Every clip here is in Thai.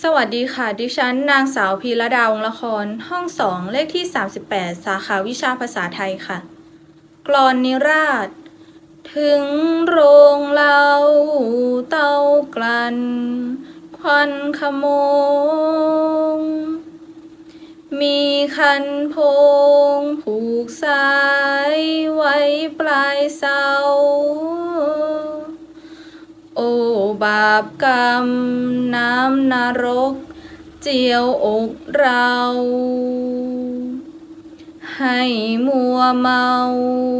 สวัสดีค่ะ ดิฉัน นางสาวพีระดาวงละคร ห้องสองเลขที่ 38 สาขาวิชาภาษาไทยค่ะกลอนนิราช ถึงโรงเล่าเต้ากลัน ควันขโมง มีคันพง ผูกสายไว้ปลายเสา บาปกรรม น้ำนรก เจียวอกเรา ให้มัวเมา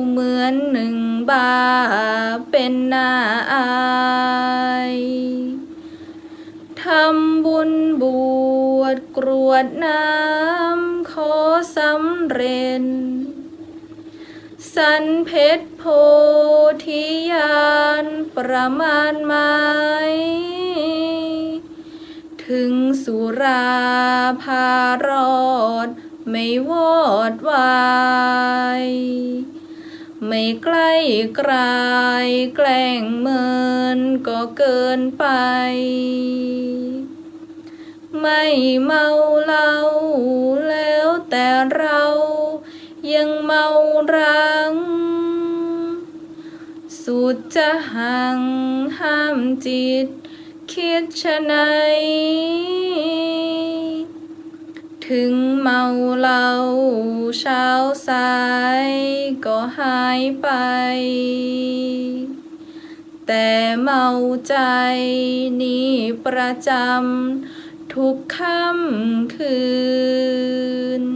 เหมือนหนึ่งบาปเป็นหน้าอายทำบุญบวชกรวดน้ำขอสำเร็จสันเพชรโพธิญา ประมาณไหม ถึงสุราพารอด ไม่วอดวายไม่ใกล้ไกลายแกล้งเมินก็เกินไป ไม่เมาเหล้าแล้วแต่เรายังเมารัง สุดจะหังห้ามจิต คิดชะไหนถึงเมาเหล้าเช้าสายก็หายไป แต่เมาใจนี่ประจำทุกค่ำคืน